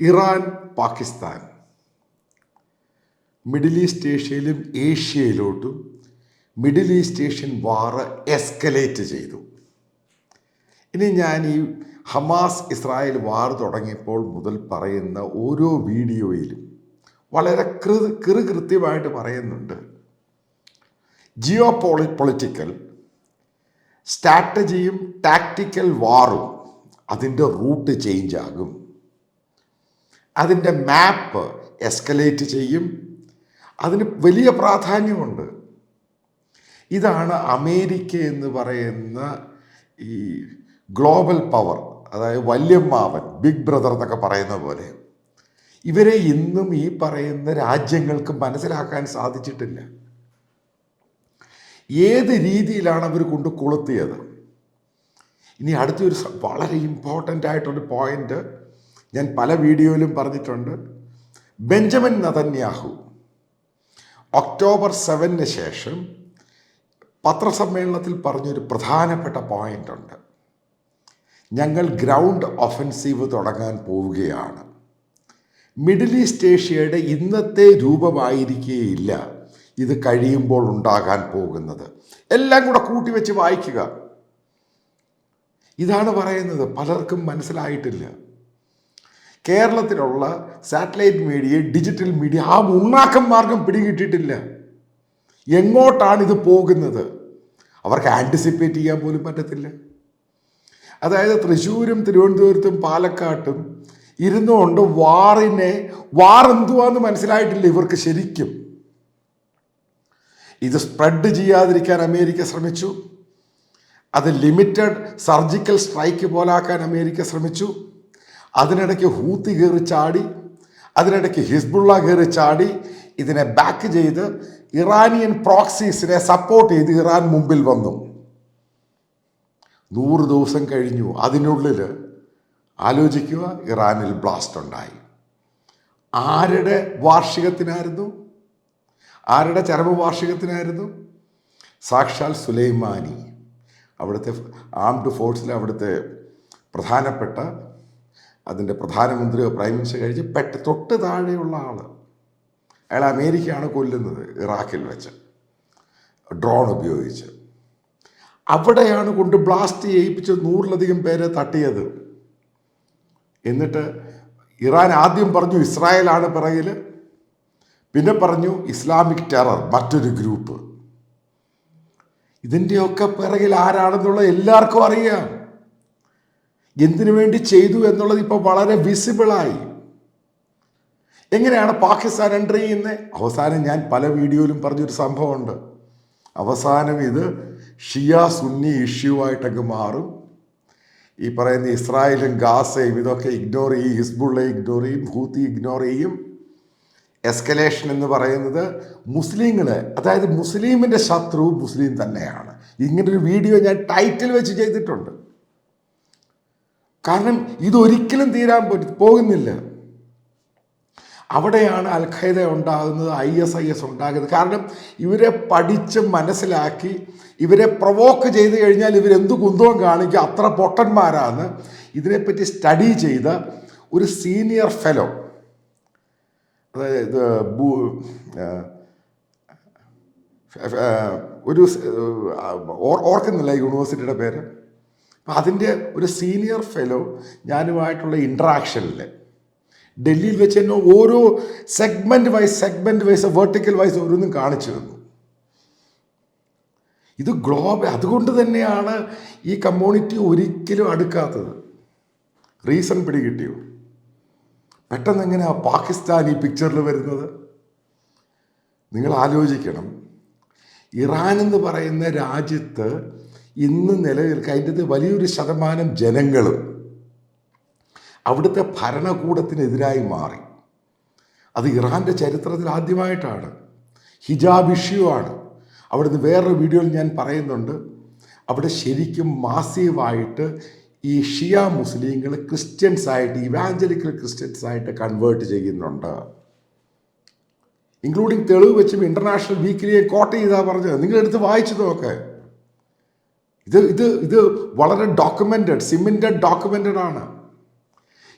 Iran Pakistan. Middle east ഏഷ്യയിലും ഏഷ്യയിലോട്ടും middle east Asian war escalate ചെയ്തു. ഇനി ഞാൻ ഈ ഹമാസ് ഇസ്രായേൽ വാർ തുടങ്ങിയപ്പോൾ മുതൽ പറയുന്ന ഓരോ വീഡിയോയിലും വളരെ കൃ കൃത്യമായിട്ട് പറയുന്നുണ്ട്. ജിയോ പോളി പൊളിറ്റിക്കൽ സ്ട്രാറ്റജിയും ടാക്റ്റിക്കൽ വാറും അതിന്റെ റൂട്ട് ചേഞ്ച് ആകും അതിന്റെ മാപ്പ് എസ്കലേറ്റ് ചെയ്യും. അതിന് വലിയ പ്രാധാന്യമുണ്ട്. ഇതാണ് അമേരിക്ക എന്ന് പറയുന്ന ഈ ഗ്ലോബൽ പവർ അതായത് വല്യമ്മാവൻ ബിഗ് ബ്രദർ എന്നൊക്കെ പറയുന്ന പോലെ. ഇവരെ ഇന്നും ഈ പറയുന്ന രാജ്യങ്ങൾക്ക് മനസ്സിലാക്കാൻ സാധിച്ചിട്ടില്ല. ഏത് രീതിയിലാണ് അവർ കൊണ്ട് കൊളുത്തിയത്? ഇനി അടുത്തൊരു വളരെ ഇമ്പോർട്ടന്റ് ആയിട്ടൊരു പോയിന്റ് ഞാൻ പല വീഡിയോയിലും പറഞ്ഞിട്ടുണ്ട്. ബെഞ്ചമിൻ നതന്യാഹു ഒക്ടോബർ സെവന് ശേഷം പത്രസമ്മേളനത്തിൽ പറഞ്ഞൊരു പ്രധാനപ്പെട്ട പോയിന്റ് ഉണ്ട്. ഞങ്ങൾ ഗ്രൗണ്ട് ഒഫൻസീവ് തുടങ്ങാൻ പോവുകയാണ്. മിഡിൽ ഈസ്റ്റ് ഏഷ്യയുടെ ഇന്നത്തെ രൂപമായിരിക്കുകയില്ല ഇത് കഴിയുമ്പോൾ ഉണ്ടാകാൻ പോകുന്നത്. എല്ലാം കൂടെ കൂട്ടിവെച്ച് വായിക്കുക. ഇതാണ് പറയുന്നത്. പലർക്കും മനസ്സിലായിട്ടില്ല. കേരളത്തിലുള്ള സാറ്റലൈറ്റ് മീഡിയ ഡിജിറ്റൽ മീഡിയ ആ ഉണ്ണാക്കം മാർഗം പിടികിട്ടിട്ടില്ല എങ്ങോട്ടാണ് ഇത് പോകുന്നത്? അവർക്ക് ആന്റിസിപ്പേറ്റ് ചെയ്യാൻ പോലും പറ്റത്തില്ല. അതായത് തൃശ്ശൂരും തിരുവനന്തപുരത്തും പാലക്കാട്ടും ഇരുന്നുകൊണ്ട് വാറിനെ വാർ എന്തുവാന്ന് മനസ്സിലായിട്ടില്ല ഇവർക്ക് ശരിക്കും. ഇത് സ്പ്രെഡ് ചെയ്യാതിരിക്കാൻ അമേരിക്ക ശ്രമിച്ചു. അത് ലിമിറ്റഡ് സർജിക്കൽ സ്ട്രൈക്ക് പോലാക്കാൻ അമേരിക്ക ശ്രമിച്ചു. അതിനിടയ്ക്ക് ഹൂത്തി കയറി ചാടി അതിനിടയ്ക്ക് ഹിസ്ബുള്ള കയറി ചാടി ഇതിനെ ബാക്ക് ചെയ്ത് ഇറാനിയൻ പ്രോക്സീസിനെ സപ്പോർട്ട് ചെയ്ത് ഇറാൻ മുമ്പിൽ വന്നു. നൂറ് ദിവസം കഴിഞ്ഞു. അതിനുള്ളിൽ ആലോചിക്കുക ഇറാനിൽ ബ്ലാസ്റ്റ് ഉണ്ടായി. ആരുടെ വാർഷികത്തിനായിരുന്നു? ആരുടെ ചരമ വാർഷികത്തിനായിരുന്നു? സാക്ഷാൽ സുലൈമാനി. അവിടുത്തെ ആംഡ് ഫോഴ്സിലെ അവിടുത്തെ പ്രധാനപ്പെട്ട അതിന്റെ പ്രധാനമന്ത്രിയോ പ്രൈം മിനിസ്റ്റർ കഴിച്ച് പെട്ട തൊട്ട് താഴെയുള്ള ആൾ അയാൾ അമേരിക്കയാണ് കൊല്ലുന്നത് ഇറാഖിൽ വെച്ച്. ഡ്രോൺ ഉപയോഗിച്ച്. അവിടെയാണ് കൊണ്ട് ബ്ലാസ്റ്റ് ചെയ്യിപ്പിച്ച് നൂറിലധികം പേരെ തട്ടിയത്. എന്നിട്ട് ഇറാൻ ആദ്യം പറഞ്ഞു ഇസ്രായേലാണ് പിറകിൽ പിന്നെ പറഞ്ഞു ഇസ്ലാമിക് ടെറർ മറ്റൊരു ഗ്രൂപ്പ്. ഇതിന്റെയൊക്കെ പിറകിൽ ആരാണെന്നുള്ള എല്ലാവർക്കും അറിയാം. എന്തിനു വേണ്ടി ചെയ്തു എന്നുള്ളത് ഇപ്പോൾ വളരെ വിസിബിളായി എങ്ങനെയാണ് പാകിസ്ഥാൻ എൻട്രി ചെയ്യുന്നത് അവസാനം ഞാൻ പല വീഡിയോയിലും പറഞ്ഞൊരു സംഭവമുണ്ട്. അവസാനം ഇത് ഷിയ സുന്നി ഇഷ്യൂ ആയിട്ടങ്ങ് മാറും. ഈ പറയുന്ന ഇസ്രായേലും ഗാസയും ഇതൊക്കെ ഇഗ്നോർ ചെയ്യും ഹിസ്ബുള്ള ഇഗ്നോർ ചെയ്യും ഹൂത്തി ഇഗ്നോർ ചെയ്യും. എസ്കലേഷൻ എന്ന് പറയുന്നത് മുസ്ലിങ്ങൾ അതായത് മുസ്ലിമിന്റെ ശത്രു മുസ്ലിം തന്നെയാണ്. ഇങ്ങനൊരു വീഡിയോ ഞാൻ ടൈറ്റിൽ വെച്ച് ചെയ്തിട്ടുണ്ട്. കാരണം ഇതൊരിക്കലും തീരാൻ പോകുന്നില്ല. അവിടെയാണ് അൽ ഖൈദ ഉണ്ടാകുന്നത് ഐ എസ് ഐ എസ് ഉണ്ടാകുന്നത്. കാരണം ഇവരെ പഠിച്ച് മനസ്സിലാക്കി ഇവരെ പ്രൊവോക്ക് ചെയ്ത് കഴിഞ്ഞാൽ ഇവരെന്ത് കുന്തവും കാണിക്കുക അത്ര പൊട്ടന്മാരാണ്. ഇതിനെപ്പറ്റി സ്റ്റഡി ചെയ്ത ഒരു സീനിയർ ഫെലോ അതായത് ഒരു ഓർക്കുന്നില്ല യൂണിവേഴ്സിറ്റിയുടെ പേര്? അപ്പം അതിന്റെ ഒരു സീനിയർ ഫെലോ ഞാനുമായിട്ടുള്ള ഇൻട്രാക്ഷനിൽ ഡൽഹിയിൽ വെച്ച് തന്നെ ഓരോ segment wise segment wise vertical wise ഓരോന്നും കാണിച്ചു തന്നു ഇത് ഗ്ലോബൽ അതുകൊണ്ട് തന്നെയാണ് ഈ കമ്മ്യൂണിറ്റി ഒരിക്കലും അടുക്കാത്തത്. റീസൺ പിടികിട്ടിയോ? പെട്ടെന്ന് എങ്ങനെയാണ് പാകിസ്ഥാൻ ഈ പിക്ചറിൽ വരുന്നത്? നിങ്ങൾ ആലോചിക്കണം. ഇറാൻ എന്ന് പറയുന്ന രാജ്യത്ത് ഇന്ന് നിലനിൽക്കുക അതിന്റെ വലിയൊരു ശതമാനം ജനങ്ങളും അവിടുത്തെ ഭരണകൂടത്തിനെതിരായി മാറി. അത് ഇറാന്റെ ചരിത്രത്തിൽ ആദ്യമായിട്ടാണ്. ഹിജാബ് ഇഷ്യൂ ആണ്. അവിടുന്ന് വേറൊരു വീഡിയോയിൽ ഞാൻ പറയുന്നുണ്ട്. അവിടെ ശരിക്കും മാസീവായിട്ട് ഈ ഷിയ മുസ്ലിങ്ങൾ ക്രിസ്ത്യൻസ് ആയിട്ട് ഇവാഞ്ചലിക്കൽ ക്രിസ്ത്യൻസ് ആയിട്ട് കൺവേർട്ട് ചെയ്യുന്നുണ്ട്. ഇൻക്ലൂഡിങ് തെളിവ് വെച്ചും ഇന്റർനാഷണൽ വീക്കിലിയെ കോട്ട് ചെയ്താ പറഞ്ഞത്. നിങ്ങളെടുത്ത് വായിച്ചു നോക്ക്. ഇത് ഇത് ഇത് വളരെ ഡോക്യുമെന്റഡ് സിമെന്റഡ് ഡോക്യുമെന്റഡ് ആണ്.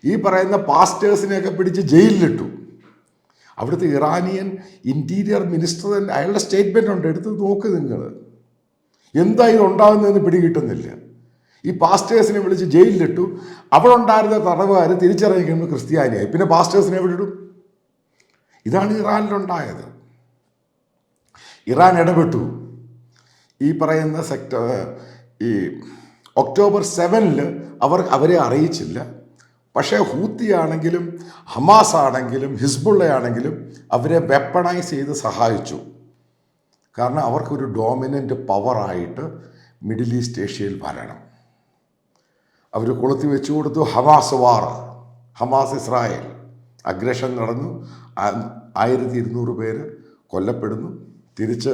ഈ പറയുന്ന പാസ്റ്റേഴ്സിനെയൊക്കെ പിടിച്ച് ജയിലിലിട്ടു. അവിടുത്തെ ഇറാനിയൻ ഇന്റീരിയർ മിനിസ്റ്റർ തന്നെ അയാളുടെ സ്റ്റേറ്റ്മെന്റ് ഉണ്ട്. എടുത്ത് നോക്ക് നിങ്ങൾ. എന്താ ഇത് ഉണ്ടാകുന്നതെന്ന് പിടികിട്ടുന്നില്ല. ഈ പാസ്റ്റേഴ്സിനെ വിളിച്ച് ജയിലിലിട്ടു. അവിടെ ഉണ്ടായിരുന്ന തടവുകാർ തിരിച്ചറിഞ്ഞ് ക്രിസ്ത്യാനിയായി. പിന്നെ പാസ്റ്റേഴ്സിനെ എവിടെ ഇടും? ഇതാണ് ഇറാനിലുണ്ടായത്. ഇറാൻ ഇടപെട്ടു. ഈ പറയുന്ന സെക്ടർ ഈ ഒക്ടോബർ സെവനിൽ അവർ അവരെ അറിയിച്ചില്ല. പക്ഷേ ഹൂത്തി ആണെങ്കിലും ഹമാസ് ആണെങ്കിലും ഹിസ്ബുള്ള ആണെങ്കിലും അവരെ വെപ്പണൈസ് ചെയ്ത് സഹായിച്ചു. കാരണം അവർക്കൊരു ഡോമിനന്റ് പവറായിട്ട് മിഡിൽ ഈസ്റ്റ് ഏഷ്യയിൽ വരണം. അവർ കൊളുത്തി വെച്ചു കൊടുത്തു Hamas war Hamas Israel. Aggression നടന്നു. ആയിരത്തി ഇരുന്നൂറ് പേര് കൊല്ലപ്പെടുന്നു. തിരിച്ച്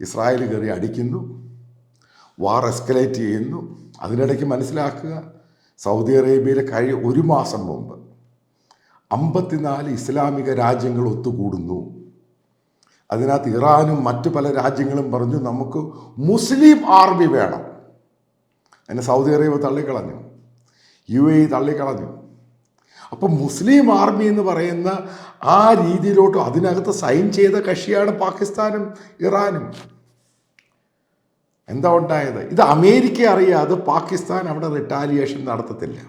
ഇസ്രായേൽ കയറി അടിക്കുന്നു. വാർ എസ്കലേറ്റ് ചെയ്യുന്നു. അതിനിടയ്ക്ക് മനസ്സിലാക്കുക സൗദി അറേബ്യയിലെ കഴി ഒരു മാസം മുമ്പ് അമ്പത്തിനാല് ഇസ്ലാമിക രാജ്യങ്ങൾ ഒത്തുകൂടുന്നു. അതിനകത്ത് ഇറാനും മറ്റു പല രാജ്യങ്ങളും പറഞ്ഞു നമുക്ക് മുസ്ലിം ആർമി വേണം. അതിനെ സൗദി അറേബ്യ തള്ളിക്കളഞ്ഞു. യു എ തള്ളിക്കളഞ്ഞു. അപ്പം മുസ്ലിം ആർമി എന്ന് പറയുന്ന ആ രീതിയിലോട്ട് അതിനകത്ത് സൈൻ ചെയ്ത കക്ഷിയാണ് പാകിസ്ഥാനും ഇറാനും. എന്താ ഉണ്ടായത്? ഇത് അമേരിക്ക അറിയാതെ പാകിസ്ഥാൻ അവിടെ റിട്ടാലിയേഷൻ നടത്തത്തില്ല.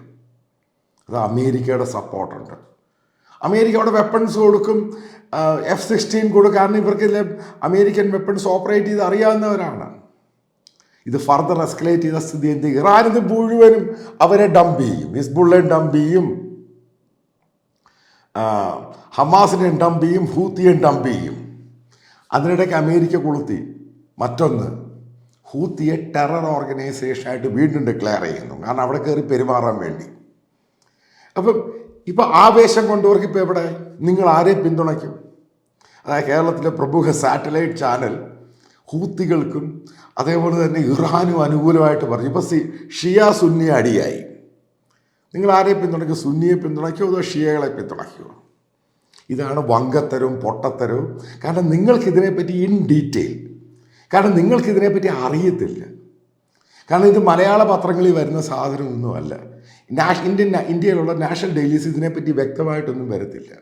അത് അമേരിക്കയുടെ സപ്പോർട്ടുണ്ട് അമേരിക്ക അവിടെ വെപ്പൺസ് കൊടുക്കും. എഫ് സിക്സ്റ്റീൻ കൊടുക്കും. കാരണം ഇവർക്ക് അമേരിക്കൻ വെപ്പൺസ് ഓപ്പറേറ്റ് ചെയ്ത് അറിയാവുന്നവരാണ്. ഇത് ഫർദർ എസ്കലേറ്റ് ചെയ്ത സ്ഥിതി എന്ത്? ഇറാനിത് മുഴുവനും അവരെ ഡംപ് ചെയ്യും. ഹിസ്ബുള്ളെ ഡംപ് ചെയ്യും. ഹമാസിനെ ഡംപ് ചെയ്യും. ഹൂത്തിയെ ഡംപ് ചെയ്യും. അതിനിടയ്ക്ക് അമേരിക്ക കൊളുത്തി. മറ്റൊന്ന് ഹൂത്തിയെ ടെറർ ഓർഗനൈസേഷനായിട്ട് വീണ്ടും ഡിക്ലെയർ ചെയ്യുന്നു. കാരണം അവിടെ കയറി പെരുമാറാൻ വേണ്ടി. അപ്പം ഇപ്പം ആവേശം കൊണ്ടവർക്ക് ഇപ്പോൾ എവിടെ? നിങ്ങൾ ആരെ പിന്തുണയ്ക്കും? അതായത് കേരളത്തിലെ പ്രമുഖ സാറ്റലൈറ്റ് ചാനൽ ഹൂത്തികൾക്കും അതേപോലെ തന്നെ ഇറാനും അനുകൂലമായിട്ട് പറഞ്ഞു. ഇപ്പോൾ സി ഷിയ സുന്നി അടിയായി. നിങ്ങൾ ആരെ പിന്തുണയ്ക്കും? സുന്നിയെ പിന്തുണയ്ക്കുമോ അതോ ഷിയകളെ പിന്തുണയ്ക്കുമോ ഇതാണ് വങ്കത്തരവും പൊട്ടത്തരവും കാരണം നിങ്ങൾക്കിതിനെപ്പറ്റി ഇൻ ഡീറ്റെയിൽ കാരണം നിങ്ങൾക്കിതിനെപ്പറ്റി അറിയത്തില്ല. കാരണം ഇത് മലയാള പത്രങ്ങളിൽ വരുന്ന സാധനമൊന്നുമല്ല. നാഷ് ഇന്ത്യൻ ഇന്ത്യയിലുള്ള നാഷണൽ ഡെയിലീസ് ഇതിനെപ്പറ്റി വ്യക്തമായിട്ടൊന്നും വരത്തില്ല.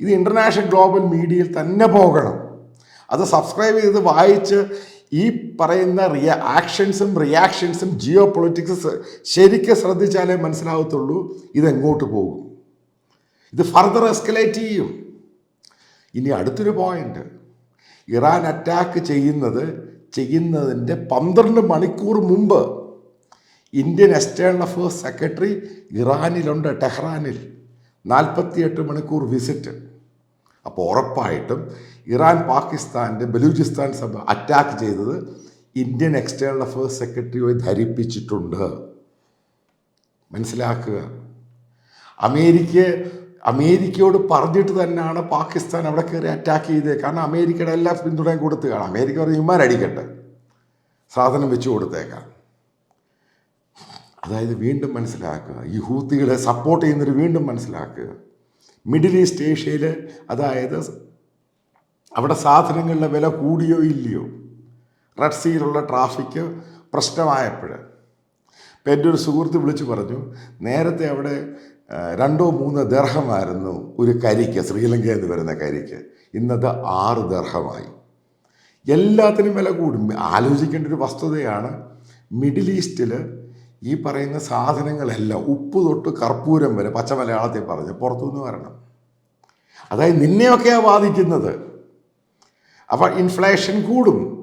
ഇത് ഇന്റർനാഷണൽ ഗ്ലോബൽ മീഡിയയിൽ തന്നെ പോകണം. അത് സബ്സ്ക്രൈബ് ചെയ്ത് വായിച്ച് ഈ പറയുന്ന റിയ ആക്ഷൻസും റിയാക്ഷൻസും ജിയോ പൊളിറ്റിക്സ് ശരിക്കും ശ്രദ്ധിച്ചാലേ മനസ്സിലാവത്തുള്ളൂ ഇതെങ്ങോട്ട് പോകും. ഇത് ഫർദർ എസ്കലേറ്റ് ചെയ്യും. ഇനി അടുത്തൊരു പോയിന്റ് ഇറാൻ അറ്റാക്ക് ചെയ്യുന്നത് ചെയ്യുന്നതിന്റെ പന്ത്രണ്ട് മണിക്കൂർ മുമ്പ്. ഇന്ത്യൻ എക്സ്റ്റേണൽ അഫേഴ്സ് സെക്രട്ടറി ഇറാനിലുണ്ട് ടെഹ്റാനിൽ. നാൽപ്പത്തിയെട്ട് മണിക്കൂർ വിസിറ്റ് അപ്പോൾ ഉറപ്പായിട്ടും ഇറാൻ പാകിസ്ഥാന്റെ ബലൂചിസ്ഥാൻ സഭ അറ്റാക്ക് ചെയ്തത് ഇന്ത്യൻ എക്സ്റ്റേണൽ അഫേഴ്സ് സെക്രട്ടറിയെ ധരിപ്പിച്ചിട്ടുണ്ട്. മനസ്സിലാക്കുക. അമേരിക്ക അമേരിക്കയോട് പറഞ്ഞിട്ട് തന്നെയാണ് പാകിസ്ഥാൻ അവിടെ കയറി അറ്റാക്ക് ചെയ്തത്. കാരണം അമേരിക്കയുടെ എല്ലാ പിന്തുണയും കൊടുത്തു കാണാം. അമേരിക്ക പറഞ്ഞ് ഇമാരടിക്കട്ടെ സാധനം വെച്ച് കൊടുത്തേക്കാം. അതായത് വീണ്ടും മനസ്സിലാക്കുക. ഈ ഹൂത്തികളെ സപ്പോർട്ട് ചെയ്യുന്നവർ വീണ്ടും മനസ്സിലാക്കുക. മിഡിൽ ഈസ്റ്റ് ഏഷ്യയിൽ അതായത് അവിടെ സാധനങ്ങളുടെ വില കൂടിയോ ഇല്ലയോ? റെഡ് സീയിലുള്ള ട്രാഫിക്ക് പ്രശ്നമായപ്പോൾ എന്റെ ഒരു സുഹൃത്ത് വിളിച്ചു പറഞ്ഞു നേരത്തെ അവിടെ രണ്ടോ മൂന്നോ ദർഹമായിരുന്നു ഒരു കരിക്ക് ശ്രീലങ്കയിൽ നിന്ന് വരുന്ന കരിക്ക്. ഇന്നത്തെ ആറ് ദർഹമായി. എല്ലാത്തിനും വില കൂടും. ആലോചിക്കേണ്ട ഒരു വസ്തുതയാണ് മിഡിൽ ഈസ്റ്റിൽ ഈ പറയുന്ന സാധനങ്ങളെല്ലാം ഉപ്പ് തൊട്ട് കർപ്പൂരം വരെ പച്ച മലയാളത്തിൽ പറഞ്ഞ് പുറത്തുനിന്ന് വരണം. അതായത് നിന്നെയൊക്കെയാണ് ബാധിക്കുന്നത്. അപ്പോൾ ഇൻഫ്ലേഷൻ കൂടും.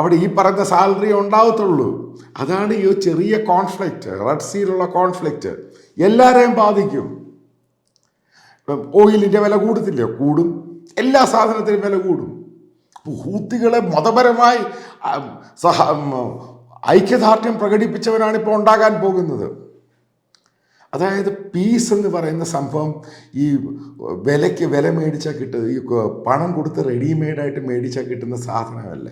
അവിടെ ഈ പറഞ്ഞ സാലറി ഉണ്ടാവത്തുള്ളൂ. അതാണ് ഈ ചെറിയ കോൺഫ്ലിക്റ്റ് റെഡ് സീലുള്ള കോൺഫ്ലിക്റ്റ് എല്ലാവരെയും ബാധിക്കും. ഇപ്പം ഓയിലിന്റെ വില കൂടത്തില്ലേ? കൂടും. എല്ലാ സാധനത്തിനും വില കൂടും. ഹൂത്തികളെ മതപരമായി സഹ ഐക്യദാർഢ്യം പ്രകടിപ്പിച്ചവരാണ് ഇപ്പോൾ ഉണ്ടാകാൻ പോകുന്നത്. അതായത് പീസ് എന്ന് പറയുന്ന സംഭവം ഈ വിലയ്ക്ക് വില മേടിച്ചാൽ കിട്ടുക ഈ പണം കൊടുത്ത് റെഡിമെയ്ഡായിട്ട് മേടിച്ചാൽ കിട്ടുന്ന സാധനമല്ല.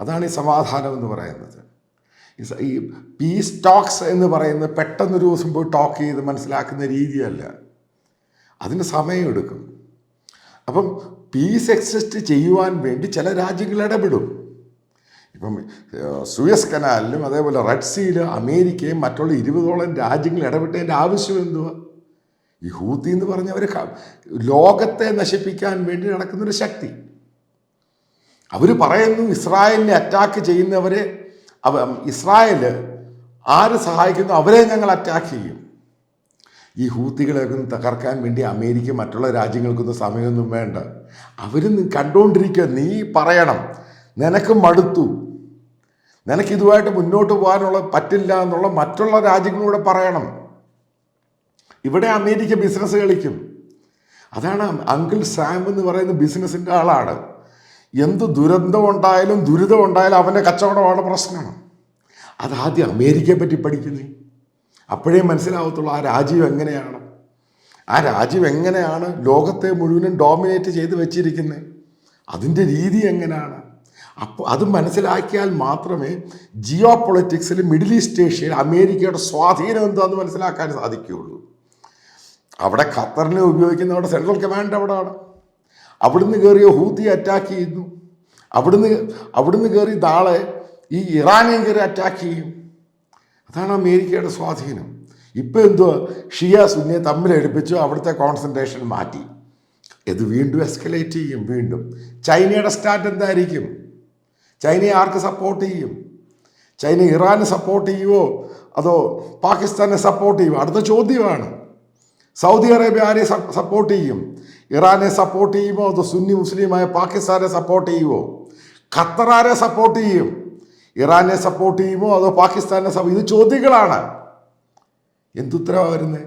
അതാണ് ഈ സമാധാനം എന്ന് പറയുന്നത്. ഈ പീസ് ടോക്സ് എന്ന് പറയുന്നത് പെട്ടെന്നൊരു ദിവസം പോയി ടോക്ക് ചെയ്ത് മനസ്സിലാക്കുന്ന രീതിയല്ല. അതിന് സമയമെടുക്കും. അപ്പം പീസ് എക്സിസ്റ്റ് ചെയ്യുവാൻ വേണ്ടി ചില രാജ്യങ്ങൾ ഇടപെടും. ഇപ്പം സൂയസ് കനാലിലും അതേപോലെ റെഡ് സീയിലും അമേരിക്കയും മറ്റുള്ള ഇരുപതോളം രാജ്യങ്ങൾ ഇടപെട്ടതിന്റെ ആവശ്യം എന്തുവാ? ഈ ഹൂത്തി എന്ന് പറഞ്ഞവർ ലോകത്തെ നശിപ്പിക്കാൻ വേണ്ടി നടക്കുന്നൊരു ശക്തി. അവർ പറയുന്നു ഇസ്രായേലിനെ അറ്റാക്ക് ചെയ്യുന്നവരെ അവ ഇസ്രായേൽ ആര് സഹായിക്കുന്നു അവരെ ഞങ്ങൾ അറ്റാക്ക് ചെയ്യും. ഈ ഹൂത്തികളെയൊക്കെ തകർക്കാൻ വേണ്ടി അമേരിക്ക മറ്റുള്ള രാജ്യങ്ങൾക്കൊന്നും സമയമൊന്നും വേണ്ട. അവർ കണ്ടുകൊണ്ടിരിക്കുക നീ പറയണം. നിനക്ക് മടുത്തു. നിനക്ക് ഇതുമായിട്ട് മുന്നോട്ട് പോകാനുള്ള പറ്റില്ല എന്നുള്ള മറ്റുള്ള രാജ്യങ്ങളൂടെ പറയണം. ഇവിടെ അമേരിക്ക ബിസിനസ് കളിക്കും. അതാണ് അങ്കിൾ സാം എന്ന് പറയുന്ന ബിസിനസ്സിന്റെ ആളാണ്. എന്ത് ദുരന്തം ഉണ്ടായാലും ദുരിതം ഉണ്ടായാലും അവന്റെ കച്ചവടമാണ് പ്രശ്നമാണ് അതാദ്യം അമേരിക്കയെ പറ്റി പഠിക്കുന്നേ. അപ്പോഴേ മനസ്സിലാവത്തുള്ളൂ ആ രാജ്യം എങ്ങനെയാണ്. ആ രാജ്യം എങ്ങനെയാണ് ലോകത്തെ മുഴുവനും ഡോമിനേറ്റ് ചെയ്ത് വെച്ചിരിക്കുന്നത് അതിന്റെ രീതി എങ്ങനെയാണ്. അപ്പോൾ അത് മനസ്സിലാക്കിയാൽ മാത്രമേ ജിയോ പൊളിറ്റിക്സിൽ മിഡിൽ ഈസ്റ്റ് ഏഷ്യയിൽ അമേരിക്കയുടെ സ്വാധീനം എന്താണെന്ന് മനസ്സിലാക്കാൻ സാധിക്കുകയുള്ളൂ. അവിടെ ഖത്തറിനെ ഉപയോഗിക്കുന്ന അവിടെ സെൻട്രൽ കമാൻഡ് അവിടെയാണ്. അവിടുന്ന് കയറിയ ഹൂതി അറ്റാക്ക് ചെയ്യുന്നു. അവിടുന്ന് അവിടുന്ന് കയറി നാളെ ഈ ഇറാനെയും കയറി അറ്റാക്ക് ചെയ്യും. അതാണ് അമേരിക്കയുടെ സ്വാധീനം. ഇപ്പം എന്തുവാ? ഷിയ സുന്നിയെ തമ്മിലടുപ്പിച്ചു അവിടുത്തെ കോൺസെൻട്രേഷൻ മാറ്റി. ഇത് വീണ്ടും എസ്കലേറ്റ് ചെയ്യും വീണ്ടും. ചൈനയുടെ സ്റ്റാറ്റ് എന്തായിരിക്കും? ചൈനയെ ആർക്ക് സപ്പോർട്ട് ചെയ്യും? ചൈന ഇറാനെ സപ്പോർട്ട് ചെയ്യുമോ അതോ പാകിസ്ഥാനെ സപ്പോർട്ട് ചെയ്യുമോ അടുത്ത ചോദ്യമാണ്. സൗദി അറേബ്യ ആരെ സപ്പോർട്ട് ചെയ്യും? ഇറാനെ സപ്പോർട്ട് ചെയ്യുമോ? അതോ സുന്നി മുസ്ലിമായ പാകിസ്ഥാനെ സപ്പോർട്ട് ചെയ്യുമോ? ഖത്തർ ആരെ സപ്പോർട്ട് ചെയ്യും? ഇറാനെ സപ്പോർട്ട് ചെയ്യുമോ? അതോ പാകിസ്ഥാനെ ഇത് ചോദ്യങ്ങളാണ്. എന്തുത്തരവാ വരുന്നത്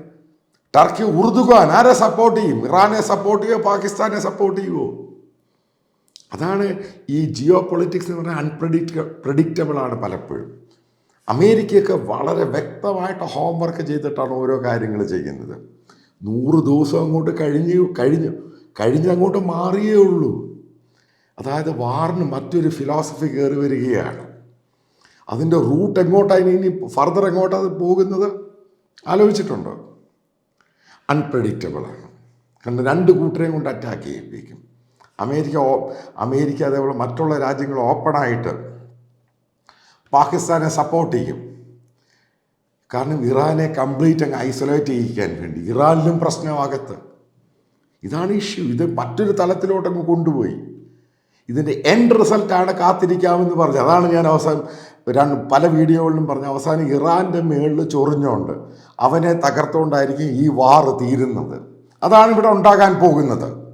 ടർക്കി ഉറുദുഖാൻ ആരെ സപ്പോർട്ട് ചെയ്യും? ഇറാനെ സപ്പോർട്ട് ചെയ്യുമോ പാകിസ്ഥാനെ സപ്പോർട്ട് ചെയ്യുമോ അതാണ് ഈ ജിയോ പൊളിറ്റിക്സ് എന്ന് പറഞ്ഞാൽ അൺപ്രഡിക്റ്റ പ്രഡിക്റ്റബിൾ ആണ് പലപ്പോഴും. അമേരിക്കയൊക്കെ വളരെ വ്യക്തമായിട്ട് ഹോംവർക്ക് ചെയ്തിട്ടാണ് ഓരോ കാര്യങ്ങൾ ചെയ്യുന്നത്. നൂറ് ദിവസം അങ്ങോട്ട് കഴിഞ്ഞു കഴിഞ്ഞു കഴിഞ്ഞങ്ങോട്ട് മാറിയേ ഉള്ളൂ. അതായത് വാറിന് മറ്റൊരു ഫിലോസഫി കയറി വരികയാണ്. അതിന്റെ റൂട്ട് എങ്ങോട്ടാണ് ഇനി ഫർദർ എങ്ങോട്ടാണ് പോകുന്നത്? ആലോചിച്ചിട്ടുണ്ടോ? അൺപ്രഡിക്റ്റബിളാണ് കാരണം രണ്ട് കൂട്ടരെയും കൊണ്ട് അറ്റാക്ക് ചെയ്യിപ്പിക്കും. അമേരിക്ക അമേരിക്ക അതേപോലെ മറ്റുള്ള രാജ്യങ്ങൾ ഓപ്പണായിട്ട് പാകിസ്ഥാനെ സപ്പോർട്ട് ചെയ്യും. കാരണം ഇറാനെ കംപ്ലീറ്റ് അങ്ങ് ഐസൊലേറ്റ് ചെയ്യിക്കാൻ വേണ്ടി. ഇറാനിലും പ്രശ്നമാകത്ത്. ഇതാണ് ഇഷ്യൂ ഇത് മറ്റൊരു തലത്തിലോട്ടങ്ങ് കൊണ്ടുപോയി. ഇതിന്റെ എൻഡ് റിസൾട്ടാണ് കാത്തിരിക്കാമെന്ന് പറഞ്ഞത് അതാണ് ഞാൻ അവസാനം രണ്ട് പല വീഡിയോകളിലും പറഞ്ഞു. അവസാനം ഇറാന്റെ മേളിൽ ചൊറിഞ്ഞുകൊണ്ട് അവനെ തകർത്തുകൊണ്ടായിരിക്കും ഈ വാർ തീരുന്നത്. അതാണ് ഇവിടെ ഉണ്ടാകാൻ പോകുന്നത്.